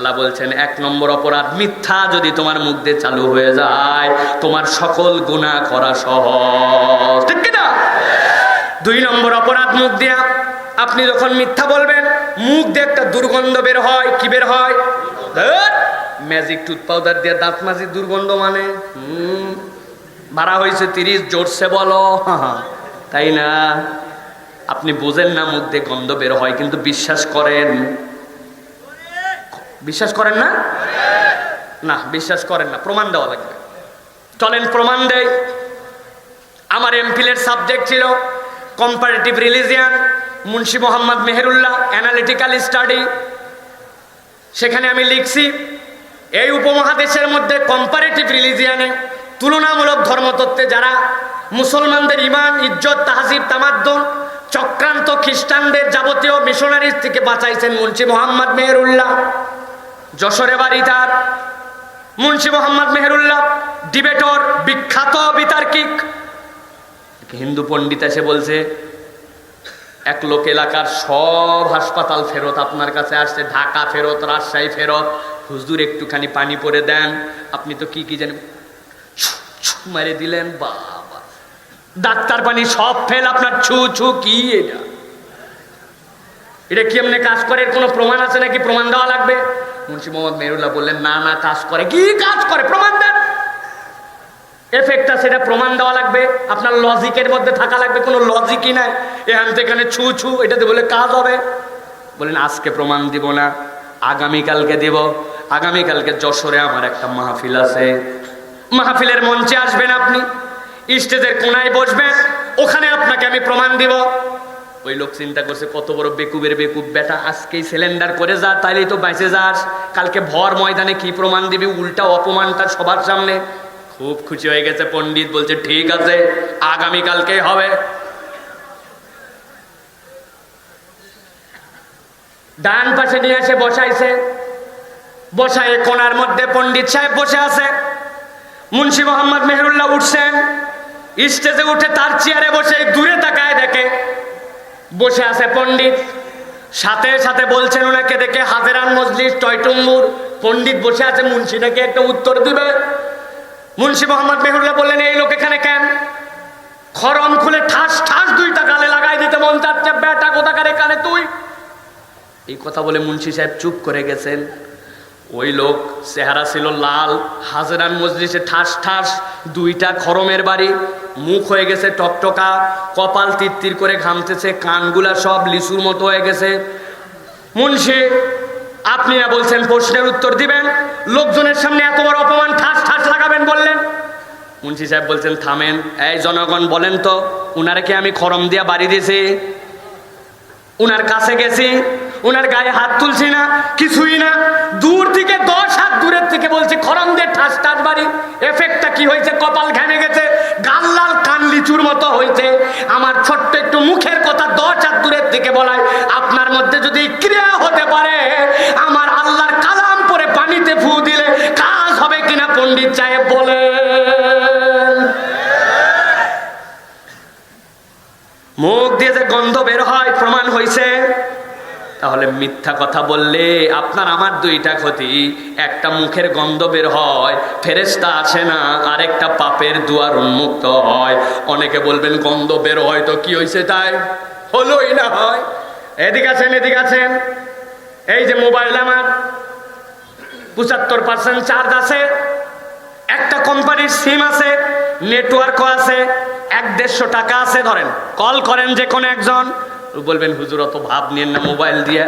আল্লাহ বলছেন, এক নম্বর অপরাধ মিথ্যা যদি তোমার মুখ দিয়ে চালু হয়ে যায়, তোমার সকল গুনাহ করা সহজ। ঠিক কিনা? দুই নম্বর অপরাধ মুখ দিয়া আপনি যখন মিথ্যা বলবেন, মুখ দিয়ে একটা দুর্গন্ধ বের হয়, কি বের হয়? ম্যাজিক টুথ পাউডার দিয়ে দাঁত মাজি দুর্গন্ধ মানে। ভাড়া হয়েছে তিরিশ, জোরসে বলো। তাই না? আপনি বুঝেন না মুখ দিয়ে গন্ধ বের হয়, কিন্তু বিশ্বাস করেন। বিশ্বাস করেন না? না, বিশ্বাস করেন না, প্রমাণ দেওয়া লাগবে। চলেন, প্রমাণ দেয় আমার এমফিলের সাবজেক্ট ছিল comparative religion Munshi Mohammad Meherullah analytical study সেখানে আমি লিখছি, এই উপমহাদেশের মধ্যে কম্পারেটিভ রিলিজিয়ানে তুলনামূলক ধর্মতত্ত্বে যারা মুসলমানদের ইমান ইজ্জত, তাহাজিব, তামাদ্দন, চক্রান্ত খ্রিস্টানদের যাবতীয় মিশনারিজ থেকে বাঁচাইছেন মুন্সি মোহাম্মদ মেহেরুল্লাহ। যশোরে বাড়ি তার মুন্সি মোহাম্মদ মেহেরুল্লাহ, ডিবেটর, বিখ্যাত বিতার্কিক। হিন্দু পণ্ডিত এসে বলছে, এক লোক এলাকার সব হাসপাতাল ফেরত আপনার কাছে আসছে, ঢাকা ফেরত, রাজশাহী ফেরত। হুজুর, একটুখানি পানি পরে দেন। আপনি তো কি কি জানেন? মারে দিলেন, বাবা। ডাক্তার পানি সব ফেল আপনার, ছু ছু, কি এটা? এটা কি এমনি কাজ করে? কোনো প্রমাণ আছে নাকি? প্রমাণ দেওয়া লাগবে? মুন্সি মোহাম্মদ মেহরুল্লাহ বললেন, না না, কাজ করে। কি কাজ করে? প্রমাণ দেন। এফেক্টটা সেটা প্রমাণ দেওয়া লাগবে। আপনার লজিকের মধ্যে থাকা লাগবে। কোনো লজিকই নাই। এখান থেকে ছু ছু, এটাতে বলে কাজ হবে। বলেন আজকে প্রমাণ দিব না। আগামীকালকে দিব। আগামীকালকে যশোরে আমার একটা মাহফিল আছে। মাহফিলের মঞ্চে আসবেন আপনি। স্টেজের কোনায় বসবেন। ওখানে আপনাকে আমি প্রমাণ দিব। ওই লোক চিন্তা করছে, কত বড় বেকুবের বেকুব। বেটা, আজকেই সিলিন্ডার করে যা, তাইলেই তো বেঁচে যাস। কালকে ভর ময়দানে কি প্রমাণ দিবি? উল্টা অপমানটা সবার সামনে। খুব খুশি হয়ে গেছে পণ্ডিত, বলছে, ঠিক আছে আগামী কালকেই হবে। ডান পাশে নিয়ে এসে বসাইছে। বসায় কোনার মধ্যে পণ্ডিত সাহেব বসে আছে। মুন্সি মোহাম্মদ মেহরুল্লাহ উঠছেন। স্টেজে উঠে তার চেয়ারে বসে দূরে তাকায় দেখে। বসে আছে পণ্ডিত। সাথে সাথে বলছেন ওনাকে, দেখে হাজেরান মজলিস, টয়টুম্বুর পণ্ডিত বসে আছে। মুন্সি নাকি একটা উত্তর দিবে? মুন্সি মোহাম্মদ মেহুল্লাহ বললেন, এই লোক এখানে কেন? খরম খুলে ঠাস ঠাস দুইটা গালে লাগাই দিতে মন চাচ্ছে, বেটা কোথাকার এখানে তুই? এই কথা বলে মুন্সি সাহেব চুপ করে গেছেন। ওই লোক চেহারা ছিল লাল হাজরান মজলিসে ঠাস ঠাস, দুইটা খরমের বাড়ি, মুখ হয়ে গেছে টকটকা, কপাল তিত্তির করে ঘামতেছে, কানগুলা সব লিচুর মতো হয়ে গেছে। মুন্সি, আপনি না বলছেন প্রশ্নের উত্তর দিবেন? লোকজনের সামনে এত বড় অপমান, ঠাস ঠাস লাগাবেন বললেন। মুন্সি সাহেব বলছেন, থামেন। এই জনগণ বলেন তো, উনারে কি আমি খরম দিয়া বাড়ি দিয়েছি? উনার কাছে গেছি উনার গায়ে হাত তুলছি না, কিছুই না। দূর থেকে, দশ হাত দূরের থেকে বলছি খরম দিয়ে ঠাস ঠাস বাড়ি। এফেক্টটা কি হয়েছে? কপাল ঘেমে গেছে। গাল লাল, কান লিচুর মতো হয়েছে। আমার ছোট্ট একটু মুখের কথা দশ হাত দূরের থেকে বলায়, আপনার মধ্যে যদি ক্রিয়া হতে পারে, আমার আল্লাহর কালাম পরে পানিতে ফু দিলে কাজ হবে কিনা পণ্ডিত সাহেব বলে মুখ দিয়ে যে গন্ধ বের হয়, প্রমাণ হয়েছে তাহলে মিথ্যা কথা বললে আপনার আমার দুইটা ক্ষতি। একটা মুখের গন্ধ বের হয় ফেরেস্তা আসে না, আরেকটা পাপের দুয়ার উন্মুক্ত হয়। অনেকে বলবেন, গন্ধ বের হয় তো কি হয়েছে তাই? হলোই না হয়। এদিকে আছেন এদিকে আছেন এই যে মোবাইল আমার, পঁচাত্তর পার্সেন্ট চার্জ আছে। একটা কোম্পানির সিম আছে নেটওয়ার্কও আছে, এক দেড়শো টাকা আছে, ধরেন। কল করেন যে কোনো একজন। বলবেন, হুজুর, অত ভাব নিয়েন না মোবাইল দিয়ে।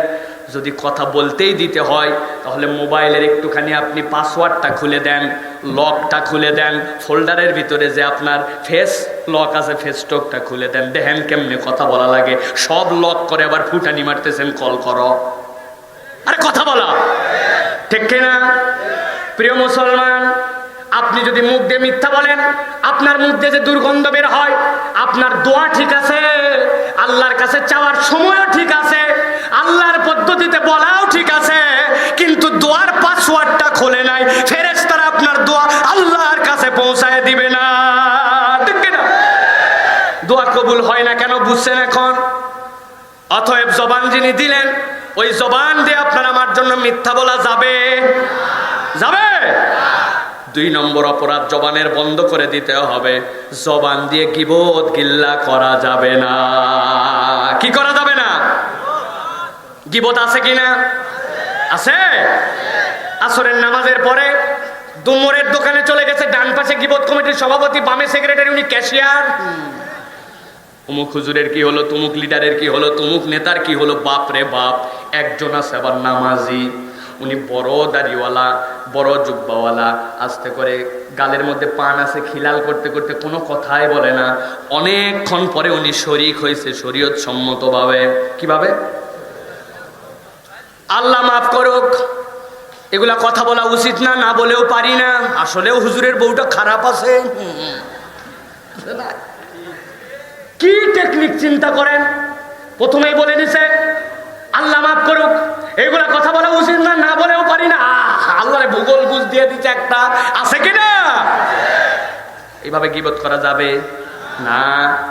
যদি কথা বলতেই দিতে হয়, তাহলে মোবাইলের একটুখানি আপনি পাসওয়ার্ডটা খুলে দেন, লকটা খুলে দেন, ফোল্ডারের ভিতরে যে আপনার ফেস লক আছে ফেসটকটা খুলে দেন। দেখেন কেমনে কথা বলা লাগে। সব লক করে আবার ফুটানি মারতেছেন, কল করো। আরে কথা বলা। ঠিক কিনা? প্রিয় মুসলমান, আপনি যদি মুখ দিয়ে মিথ্যা বলেন আপনার মধ্যে যে দুর্গন্ধ বের হয়, আপনার দোয়া ঠিক আছে, আল্লাহর কাছে চাওয়ার সময়ও ঠিক আছে, আল্লাহর পদ্ধতিতে বলাও ঠিক আছে, কিন্তু দোয়ার পাসওয়ার্ডটা খোলে নাই। ফেরেশতারা আপনার দোয়া আল্লাহর কাছে পৌঁছায় দিবে না। দোয়া কবুল হয় না কেন বুঝছেন এখন? অতএব জবান যিনি দিলেন, ওই জবান দিয়ে আপনার আমার জন্য মিথ্যা বলা যাবে। যাবে? দুই নম্বর অপরাধ জবানের বন্ধ করে দিতে হবে। জবান দিয়ে কিবোধ গিল্লা করা যাবে না। কি করা যাবে না? গিবত আছে কিনা আছে? আসরের নামাজের পরে দুমরের দোকানে চলে গেছে, ডান পাশে গিবত কমিটির সভাপতি, বামে সেক্রেটারি, উনি ক্যাশিয়ার। অমুক হুজুরের কি হলো, তুমুক লিডারের কি হলো, তুমুক নেতার কি হলো বাপ রে বাপ, একজন আছে আবার নামাজি। উনি বড় দাড়িওয়ালা, বড় জুব্বাওয়ালা। আস্তে করে গালের মধ্যে পান আছে, খিলাল করতে করতে কোনো কথাই বলে না। অনেকক্ষণ পরে উনি শরিক হয়েছে শরীয়ত সম্মতভাবে কীভাবে? আল্লাহ মাফ করুক। এগুলা কথা বলা উচিত না না বলেও পারি না। আসলেও হুজুরের বউটা খারাপ আছে। কি টেকনিক চিন্তা করেন? প্রথমেই বলে দিছে, আল্লাহ মাফ করুক। এগুলা কথা বলা উচিত না না বলেও পারি না। আল্লাহরে ভূগোল বুঝ দিয়ে দিচ্ছে একটা। আছে কিনা এইভাবে গিবত করা যাবে? না,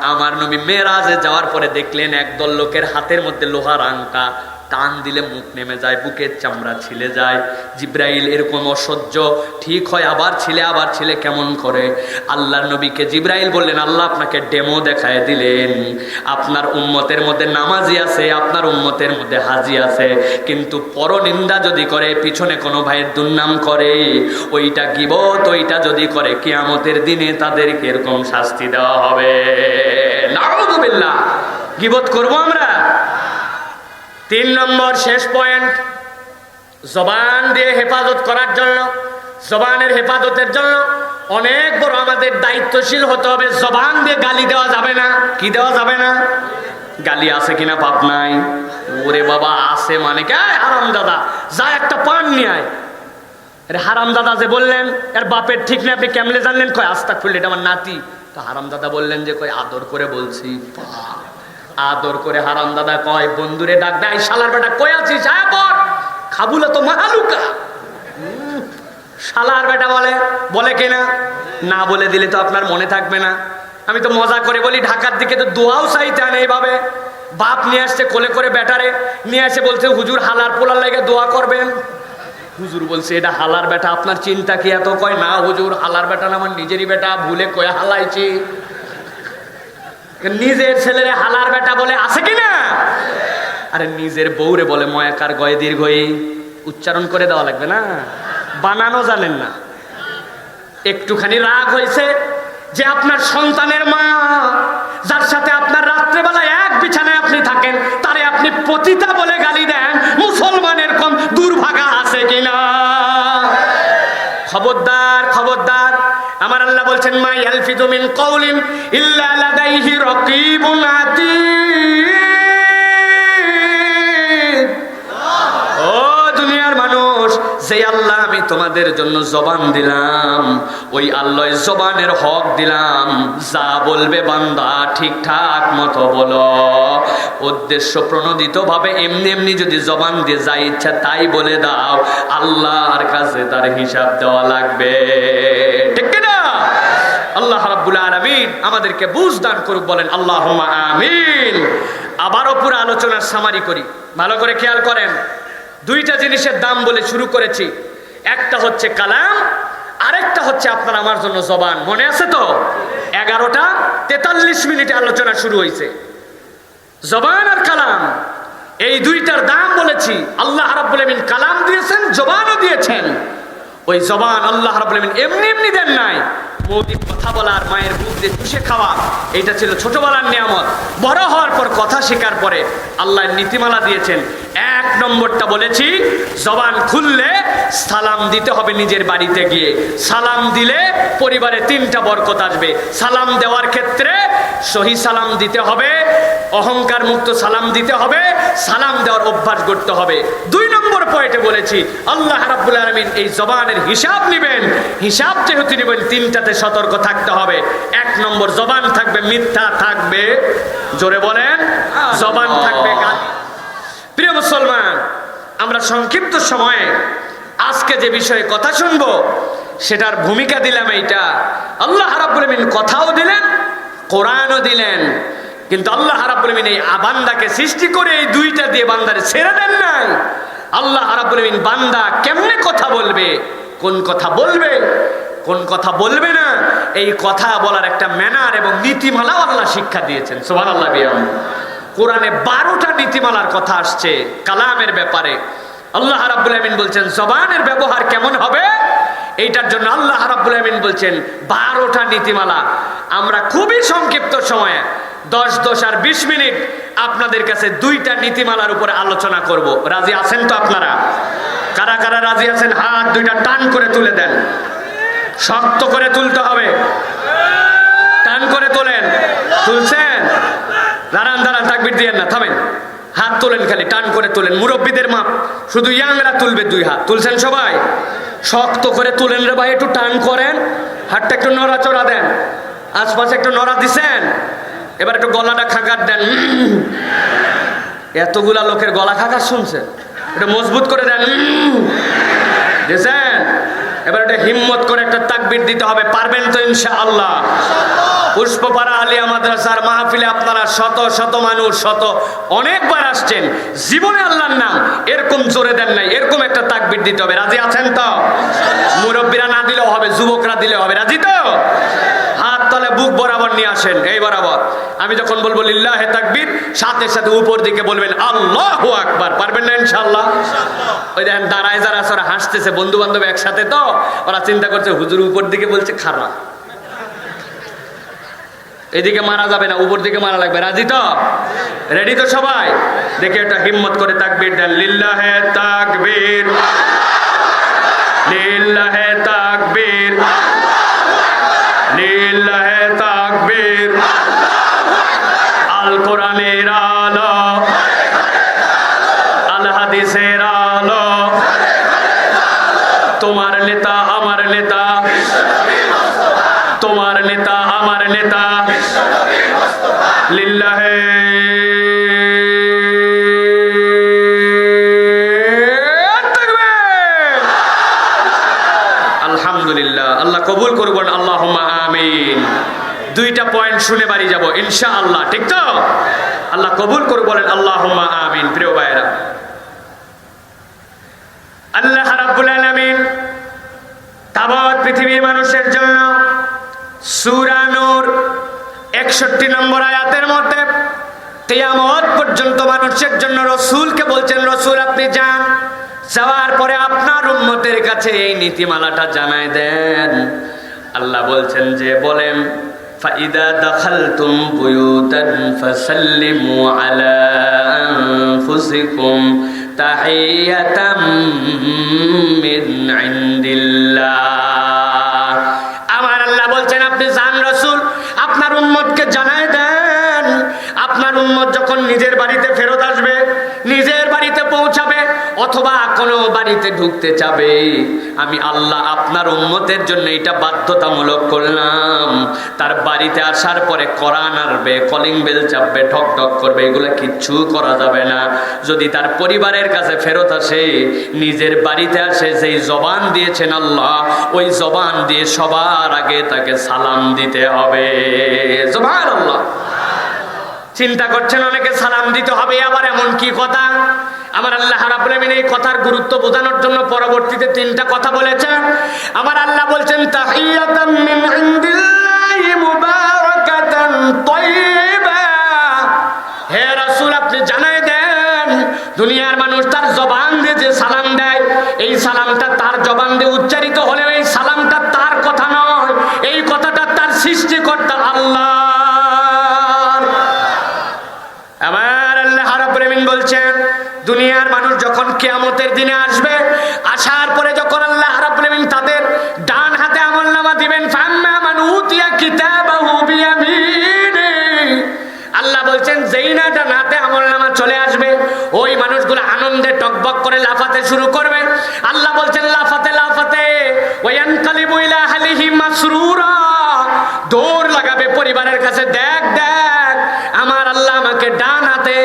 আমার নবী মেয়েরাজে যাওয়ার পরে দেখলেন একদল লোকের হাতের মধ্যে লোহার আংটা। টান দিলে মুখ নেমে যায়, বুকের চামড়া ছিলে যায়। জিব্রাইল এরকম অসহ্য, ঠিক হয় আবার ছিলে আবার ছিলে, কেমন করে? আল্লাহ নবীকে জিব্রাইল বললেন, আল্লাহ আপনাকে ডেমো দেখায় দিলেন। আপনার উম্মতের মধ্যে নামাজি আছে, আপনার উম্মতের মধ্যে হাজি আছে। কিন্তু পরনিন্দা যদি করে, পিছনে কোনো ভাইয়ের দুর্নাম করে, ওইটা গিবত, ওইটা যদি করে, কিয়ামতের দিনে তাদেরকে এরকম শাস্তি দেওয়া হবে। নাউযুবিল্লাহ, গিবত করব আমরা? তিন নম্বর শেষ পয়েন্ট জবান দিয়ে হেফাজত করার জন্য, জবানের হেফাজতের জন্য অনেক বড় আমাদের দায়িত্বশীল হতে হবে। জবান দিয়ে গালি দেওয়া যাবে না। কি দেওয়া যাবে না? গালি আছে কিনা পাপ নাই। ওরে বাবা, আছে মানে কে? হারাম দাদা, যা একটা পান নিয়ে আয়। হারাম দাদা যে বললেন, এর বাপের ঠিক নেই, আপনি কেমনে জানলেন? কয় আস্তা খুললে এটা আমার নাতি। তো হারাম দাদা বললেন যে, কয়, আদর করে বলছি! আদর করে হারাম দাদা কয়, বন্ধুরে, ডাক দেয় শালার বেটা, কই আছিস? খাবুলা তো মাহালুকা। শালার বেটা বলে বলে কেনা? না বলে দিলে তো আপনার মনে থাকবে না। আমি তো মজা করে বলি, ঢাকার দিকে তো দোয়াও চাইতে আনে এইভাবে। বাপ নিয়ে আসছে কোলে করে ব্যাটারে, নিয়ে এসে বলছে, হুজুর, হালার পোলার লেগে দোয়া করবেন? হুজুর বলছে, এটা হালার বেটা, আপনার চিন্তা কি এত? কয়, না হুজুর, হালার বেটা না, আমার নিজেরই বেটা, ভুলে কয়ে হালাইছি। নিজের ছেলেরে হালার বেটা বলে আছে কি না আরে নিজের বউরে বলে ময়াকার গয়ে দীর্ঘই উচ্চারণ করে দেওয়া লাগবে না। বানানো জানেন না। একটুখানি রাগ হয়েছে যে আপনার সন্তানের মা, যার সাথে আপনার রাত্রেবেলা এক বিছানায় আপনি থাকেন, তারে আপনি পতিতা বলে গালি দেন, মুসলমানের কম দুর্ভাগা আছে কিনা? খবরদার খবরদার। আমার আল্লাহ বলছেন, মা ইয়ালফিদু মিন কওলিন ইল্লা লাদাইহি রাকিবুন ও দুনিয়ার মানুষ, যে আল্লাহ আমি তোমাদের জন্য জবান দিলাম, ওই আল্লাহ জবানের হক দিলাম। যা বলবে বান্দা ঠিকঠাক মতো বলো। উদ্দেশ্য প্রণোদিত ভাবে এমনি এমনি যদি জবান দিয়ে যা ইচ্ছা তাই বলে দাও। আল্লাহর কাছে তার হিসাব দেওয়া লাগবে। ঠিক আল্লাহ রাব্বুল আলামিন আমাদেরকে বুঝ দান করুক, বলেন আল্লাহ আমিন। আবারও পুরো আলোচনার সামারি করি। ভালো করে খেয়াল করেন। দুইটা জিনিসের দাম বলে শুরু করেছি। একটা হচ্ছে কালাম, আরেকটা হচ্ছে আপনার আমার জন্য জবান। মনে আছে তো? এগারোটা তেতাল্লিশ মিনিটে আলোচনা শুরু হয়েছে জবান আর কালাম, এই দুইটার দাম বলেছি। আল্লাহ রাব্বুল আমিন কালাম দিয়েছেন, জবানও দিয়েছেন। ওই জবান আল্লাহ রাব্বুল আমিন এমনি এমনি দেন নাই। মৌলিক কথা বলার মায়ের মুখ দিয়ে চুষে খাওয়া, এটা ছিল ছোটবেলার নিয়ামত। বড় হওয়ার পর কথা শেখার পরে আল্লাহ নীতিমালা দিয়েছেন। এক নম্বরটা বলেছি, জবান খুললে সালাম দিতে হবে নিজের বাড়িতে গিয়ে। সালাম দিলে পরিবারে তিনটা বরকত আসবে। সালাম দেওয়ার ক্ষেত্রে সহি সালাম দিতে হবে অহংকার মুক্ত সালাম দিতে হবে, সালাম দেওয়ার অভ্যাস করতে হবে। দুই নম্বর পয়েন্টে বলেছি। আল্লাহ রাব্বুল আলামিন এই জবানের হিসাব নেবেন। হিসাব যেহেতু নেবেন তিনটাতে সতর্ক থাকতে হবে। এক নম্বর জবান থাকবে মিথ্যা থাকবে। জোরে বলেন জবান থাকবে গালি। প্রিয় মুসলমান আমরা সংক্ষিপ্ত সময়ে আজকে যে বিষয়ে কথা শুনব সেটার ভূমিকা দিলাম এইটা। আল্লাহ রাব্বুল আমিন কথাও দিলেন কোরআনও দিলেন। কিন্তু আল্লাহ রাব্বুল আমিন এই বান্দাকে সৃষ্টি করে এই দুইটা দিয়ে বান্দারে ছেড়ে দেন নাই। আল্লাহ রাব্বুল বান্দা কেমনে কথা বলবে? কোন কথা বলবে? কোন কথা বলবে না? এই কথা বলার একটা ম্যানার এবং নীতিমালাও আল্লাহ শিক্ষা দিয়েছেন। সোহান আল্লাহ কোরআনে বারোটা নীতিমালার কথা আসছে কালামের ব্যাপারে। আল্লাহ রাব্বুল আমিন বলছেন, জবানের ব্যবহার কেমন হবে? এইটার জন্য আল্লাহ রাব্বুল বলছেন, বারোটা নীতিমালা। আমরা খুবই সংক্ষিপ্ত সময়ে, দশ দশ আর বিশ মিনিট আপনাদের কাছে দুইটা নীতিমালার উপরে আলোচনা করব। রাজি আছেন তো আপনারা? কারা কারা রাজি আছেন? হাত দুইটা টান করে তুলে দেন। শক্ত করে তুলতে হবে। টান করে তোলেন। তুলছেন? দাঁড়ান দাঁড়ান, তাকবির দিয়েন না, থামেন। হাত তোলেন খালি, টান করে তোলেন। মুরব্বীদের মাপ, শুধু ইয়াংরা তুলবে দুই হাত। তুলছেন সবাই? শক্ত করে তুলেন রে ভাই, একটু টান করেন। হাতটা একটু নড়াচড়া দেন। আশপাশে একটু নড়া দিছেন? এবার একটু গলাটা খাকার দেন। এতগুলা লোকের গলা খাকার শুনছেন? এটা মজবুত করে দেন। দিছেন এবার একটা হিম্মত করে একটা তাকবির দিতে হবে। পারবেন তো ইনশাআল্লাহ। পুষ্পপাড়া আলিয়া মাদ্রাসার মাহফিলে আপনারা শত শত মানুষ শত অনেকবার আসছেন। জীবনে আল্লাহর নাম এরকম জোরে দেন নাই। এরকম একটা তাকবির দিতে হবে। রাজি আছেন তো? মুরব্বীরা না দিলেও হবে যুবকরা দিলেও হবে। রাজি তো? তলে বুক বরাবর নিয়ে আসেন, এই বরাবর। আমি যখন বলব লিল্লাহে তাকবীর, সাথে সাথে উপর দিকে বলবেন, আল্লাহু আকবার। পারবেন না ইনশাআল্লাহ? ওই দেখেন, দাঁড়ায় যারা ওরা হাসতেছে বন্ধু বান্ধব একসাথে তো, ওরা চিন্তা করছে, হুজুর উপর দিকে বলছে, খারাপ। এদিকে মারা যাবে না, উপর দিকে মারা লাগবে। রাজি তো? রেডি তো সবাই? দেখে একটা হিম্মত করে তাকবীর দেন, লিল্লাহে তাকবীর। লিল্লাহে তাকবীর। কবুল করবেন আল্লাহ আমিন। দুইটা পয়েন্ট শুনে বাড়ি যাব ইনশা আল্লাহ ঠিক তো? আল্লাহ কবুল করে বলেন আল্লাহ আমিন, প্রিয় ভাইরা আল্লাহ রাব্বুল আলামিন তাবৎ পৃথিবীর মানুষের জন্য সূরা নূর 61 নম্বর আয়াতের মধ্যে কিয়ামত পর্যন্ত মানুষের জন্য রসূলকে বলছেন, রসূল আপনি যান যাওয়ার পরে আপনার উম্মতের কাছে এই নীতিমালাটা জানায় দেন আল্লাহ বলছেন যে বলেন فإذا دخلتم بيوتا فسلموا على أنفسكم تحية من عند الله আমার আল্লাহ বলছেন আপনি জান রসুল আপনার উম্মতকে জানায় দেন আপনার উম্মত যখন নিজের বাড়িতে ফেরত আসবে নিজের বাড়িতে পৌঁছাবে অথবা কোনো বাড়িতে ঢুকতে চাবে আমি আল্লাহ আপনার উম্মতের জন্য এটা বাধ্যতামূলক করলাম। তার বাড়িতে আসার পরে কোরআন আনবে কলিং বেল চাপবে, ঢক ঢক করবে, এগুলো কিচ্ছু করা যাবে না। যদি তার পরিবারের কাছে ফেরত আসে, নিজের বাড়িতে আসে, যেই জবান দিয়েছেন আল্লাহ, ওই জবান দিয়ে সবার আগে তাকে সালাম দিতে হবে। জবান আল্লাহ চিন্তা করছেন অনেকে, সালাম দিতে হবে, আবার এমন কি কথা? আমার আল্লাহ রাব্বুল আমিন এই কথার গুরুত্ব বোঝানোর জন্য পরবর্তীতে তিনটা কথা বলেছেন। আমার আল্লাহ বলছেন, তাহিয়াতাম মিন ইনদিল্লাহি হে রাসূল, আপনি জানাই দেন, দুনিয়ার মানুষ তার জবান দিয়ে যে সালাম দেয়, এই সালামটা তার জবান দিয়ে উচ্চারিত হলেও এই সালামটা তার কথা নয়, এই কথাটা তার সৃষ্টিকর্তা আল্লাহ। দুনিয়ার মানুষ যখন কেয়ামতের দিনে আসবে, আসার পরে যখন আল্লাহ রাব্বুল আমিন তাদের ডান হাতে আমলনামা দিবেন, ফাম্মা মান উতিয়া কিতাবাহু আল্লাহ বলছেন, যেই না ডান হাতে আমলনামা চলে আসবে, ওই মানুষগুলো আনন্দে টকবক করে লাফাতে শুরু করবে। আল্লাহ বলছেন, লাফাতে লাফাতে, ওয়ানকালিবু ইলা আহলিহি মাসরুরা। দৌড় লাগাবে পরিবারের কাছে, দেখ দেখ, আমার আল্লাহ আমাকে ডান হাতে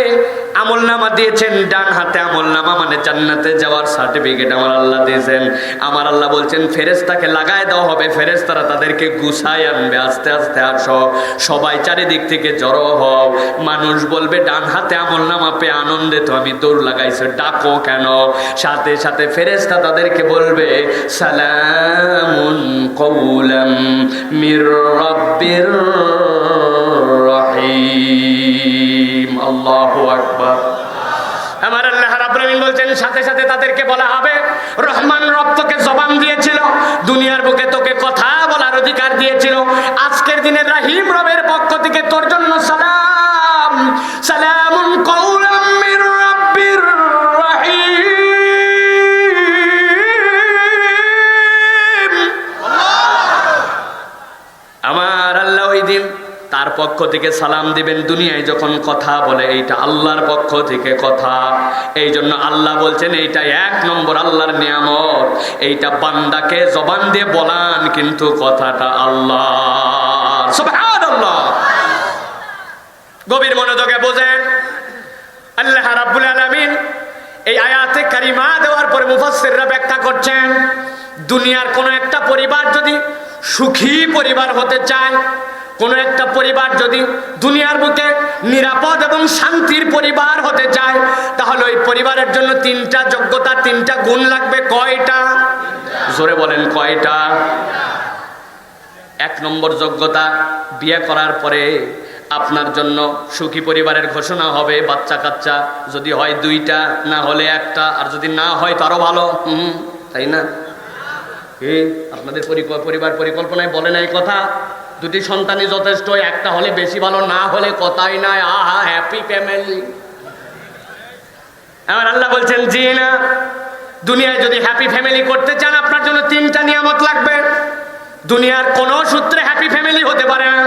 আমল নামা দিয়েছেন, ডান হাতে আমল নামা মানে জান্নাতে যাওয়ার সার্টিফিকেট আমার আল্লাহ দিয়েছেন। আমার আল্লাহ বলছেন ফেরেস্তাকে লাগায় দেওয়া হবে ফেরেস্তারা তাদেরকে গুছায় আনবে, আস্তে আস্তে আসো। সবাই চারিদিক থেকে জড়ো হও। মানুষ বলবে, ডান হাতে আমল নামা পেয়ে আনন্দে তো আমি দৌড় লাগাইছে, ডাকো কেন? সাথে সাথে ফেরেস্তা তাদেরকে বলবে, সালামুন কৌলাম মির সাথে সাথে তাদেরকে বলা হবে, রহমান রব তোকে জবান দিয়েছিল, দুনিয়ার তোকে কথা বলার অধিকার দিয়েছিল, আজকের দিনে রাহিম রবের পক্ষ থেকে তোর জন্য সালাম পক্ষ থেকে সালাম দিবেন দুনিয়ায় যখন কথা বলে, এইটা আল্লাহর পক্ষ থেকে কথা। এই জন্য আল্লাহ বলছেন, এইটা এক নম্বর আল্লাহর নিয়ামত। এইটা বান্দাকে জবান দিয়ে বলান কিন্তু কথাটা আল্লাহ সুবহানাল্লাহ। গভীর মনোযোগে বোঝেন। আল্লাহ রাব্বুল আলামিন এই আয়াতে কারিমা দেওয়ার পরে মুফাসসিররা ব্যাখ্যা করছেন, দুনিয়ার কোনো একটা পরিবার যদি সুখী পরিবার হতে চায় কোনো একটা পরিবার যদি দুনিয়ার বুকে নিরাপদ এবং শান্তির পরিবার হতে চায়, তাহলে ওই পরিবারের জন্য তিনটা যোগ্যতা, তিনটা গুণ লাগবে। কয়টা? জোরে বলেন, কয়টা? এক নম্বর যোগ্যতা, বিয়ে করার পরে আপনার জন্য সুখী পরিবারের ঘোষণা হবে বাচ্চা কাচ্চা যদি হয় দুইটা, না হলে একটা, আর যদি না হয় তারও ভালো। হুম, তাই না? আপনাদের পরিবার পরিকল্পনায় বলে নাই কথা। দুটি সন্তানই যথেষ্ট, একটা হলে বেশি ভালো, না হলে কথাই নাই। আহা হ্যাপি ফ্যামিলি আমার আল্লাহ বলছেন, জি না, দুনিয়ায় যদি হ্যাপি ফ্যামিলি করতে চান, আপনার জন্য তিনটা নিয়ামত লাগবে। দুনিয়ার কোন সূত্রে হ্যাপি ফ্যামিলি হতে পারে না।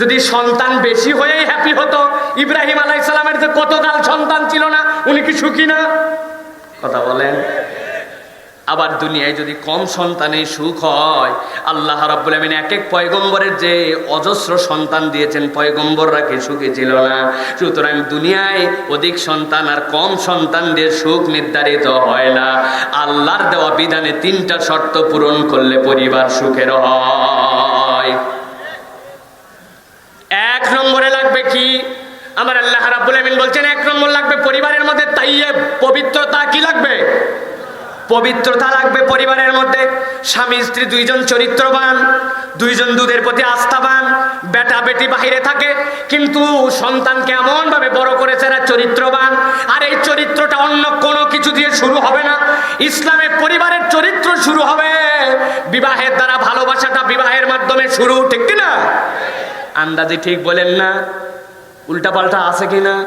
যদি সন্তান বেশি হয়েই হ্যাপি হতো, ইব্রাহিম আলাই সালামের যে কতকাল সন্তান ছিল না, উনি কি সুখী না? কথা বলেন। আবার দুনিয়ায় যদি কম সন্তানে সুখ হয়, আল্লাহ রাব্বুল আমিন এক এক পয়গম্বরের যে অজস্র সন্তান দিয়েছেন, পয়গম্বররা কি সুখী ছিল না? সুতরাং দুনিয়ায় অধিক সন্তান আর কম সন্তানদের সুখ নির্ধারিত হয় না। আল্লাহর দেওয়া বিধানে তিনটা শর্ত পূরণ করলে পরিবার সুখের হয়। এক নম্বরে লাগবে কি? আমার আল্লাহ রাব্বুল আমিন বলছেন, এক নম্বর লাগবে পরিবারের মধ্যে তাইয়ে পবিত্রতা কি লাগবে? পবিত্রতা লাগবে পরিবারের মধ্যে। স্বামী, স্ত্রী, দুইজন চরিত্রবান, দুইজন দুধের প্রতি আস্থাবান, বেটা, বেটি বাহিরে থাকে। কিন্তু সন্তানকে এমন ভাবে বড় করেছে এরা চরিত্রবান। আর এই চরিত্রটা অন্য কোনো কিছু দিয়ে শুরু হবে না। ইসলামে পরিবারের চরিত্র শুরু হবে। বিবাহের দ্বারা ভালোবাসাটা বিবাহের মাধ্যমে শুরু, ঠিক কিনা? আন্দাজে ঠিক বলেন না। উল্টা পাল্টা আছে কিনা?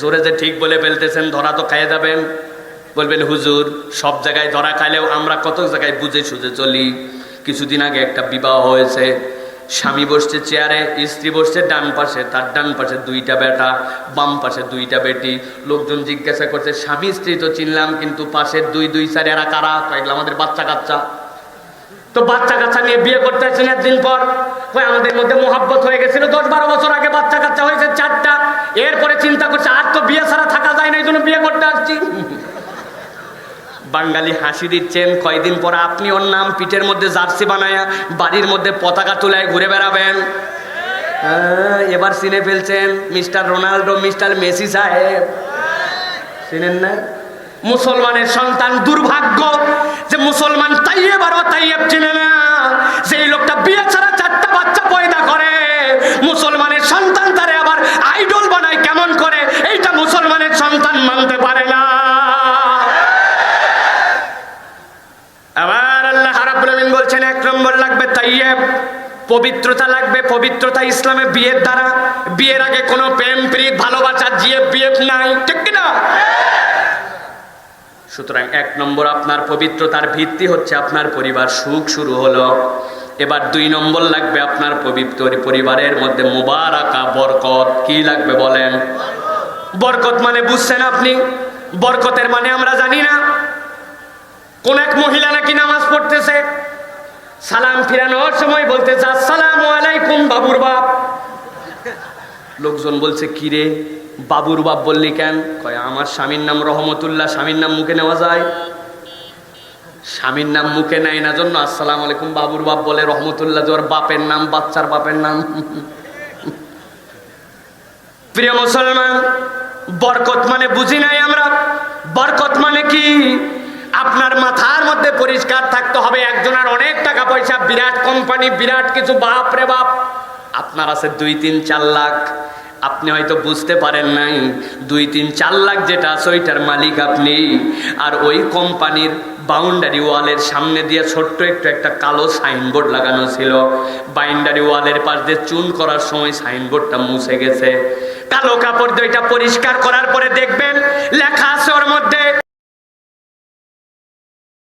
জোরে যে ঠিক বলে ফেলতেছেন, ধরা তো খাইয়ে যাবেন। বলবেন, হুজুর, সব জায়গায় ধরা খাইলেও আমরা কত জায়গায় বুঝে সুঝে চলি। কিছুদিন আগে একটা বিবাহ হয়েছে। স্বামী বসছে চেয়ারে, স্ত্রী বসছে ডান পাশে, তার ডান পাশে দুইটা বেটা, বাম পাশে দুইটা বেটি। লোকজন জিজ্ঞাসা করছে, স্বামী, স্ত্রী তো চিনলাম, কিন্তু পাশের দুই দুই চার এরা কারা এগুলো আমাদের বাচ্চা কাচ্চা। তো বাচ্চা কাচ্চা নিয়ে বিয়ে করতে আসছেন একদিন পর। আমাদের মধ্যে মোহাব্বত হয়ে গেছিল, দশ বারো বছর আগে বাচ্চা কাচ্চা হয়েছে চারটা। এরপরে চিন্তা করছে, আর তো বিয়ে ছাড়া থাকা যায় না, এই জন্য বিয়ে করতে আসছি। বাঙালি হাসি দিচ্ছেন। কয়দিন পর আপনি ওর নাম পিঠের মধ্যে জার্সি বানায়া বাড়ির মধ্যে পতাকা তুলায় ঘুরে বেড়াবেন। হ্যাঁ, এবার চিনে ফেলছেন মিস্টার রোনাল্ডো মিস্টার মেসি সাহেব। চিনেন না? মুসলমানের সন্তান দুর্ভাগ্য যে মুসলমান তাইয়েব আর তাইয়েব চিনে না। সেই লোকটা বিয়ে ছাড়া চারটা বাচ্চা পয়দা করে মুসলমানের সন্তান তারে আবার আইডল বানায় কেমন করে এইটা মুসলমানের সন্তান মানতে পারে না আবার বলছেন, এক নম্বর লাগবে পবিত্রতা লাগবে, পবিত্রতা ইসলামে বিয়ের দ্বারা, বিয়ের আগে কোনো প্রেম প্রীত, ভালোবাসা নাই, ঠিক সুতরাং এক নম্বর আপনার পবিত্রতার ভিত্তি হচ্ছে আপনার পরিবার সুখ শুরু হলো। এবার দুই নম্বর লাগবে আপনার পবিত্র পরিবারের মধ্যে মুবারাকা, বরকত। কি লাগবে বলেন? বরকত মানে বুঝছেন আপনি? বরকতের মানে আমরা জানি না। কোন এক মহিলা নাকি নামাজ পড়তেছে। সালাম ফিরানোর সময় বলতেছে, আসসালামু আলাইকুম বাবুর বাপ। লোকজন বলছে, কিরে, বাবুর বাপ বললি কেন? কয়, আমার স্বামীর নাম রহমতুল্লাহ, স্বামীর নাম মুখে নেওয়া যায়? স্বামীর নাম মুখে নেয় না, জন্য আসসালাম আলাইকুম বাবুর বাপ বলে রহমতুল্লাহ ওর বাপের নাম, বাচ্চার বাপের নাম। প্রিয় মুসলমান, বরকত মানে বুঝি নাই আমরা? বরকত মানে কি? আপনার মাথার মধ্যে পরিষ্কার থাকতে হবে। একজনের অনেক টাকা পয়সা, বিরাট কোম্পানি, বিরাট কিছু, বাপ রে বাপ। আপনার আছে দুই তিন চার লাখ। আপনি হয়তো বুঝতে পারেন নাই, দুই তিন চার লাখ যেটা আছে ওইটার মালিক আপনি। আর ওই কোম্পানির বাউন্ডারি ওয়ালের সামনে দিয়ে ছোট্ট একটু একটা কালো সাইনবোর্ড লাগানো ছিল। বাউন্ডারি ওয়ালের পাশ দিয়ে চুন করার সময় সাইনবোর্ডটা মুছে গেছে। কালো কাপড় দিয়ে ওইটা পরিষ্কার করার পরে দেখবেন, লেখা আছে ওর মধ্যে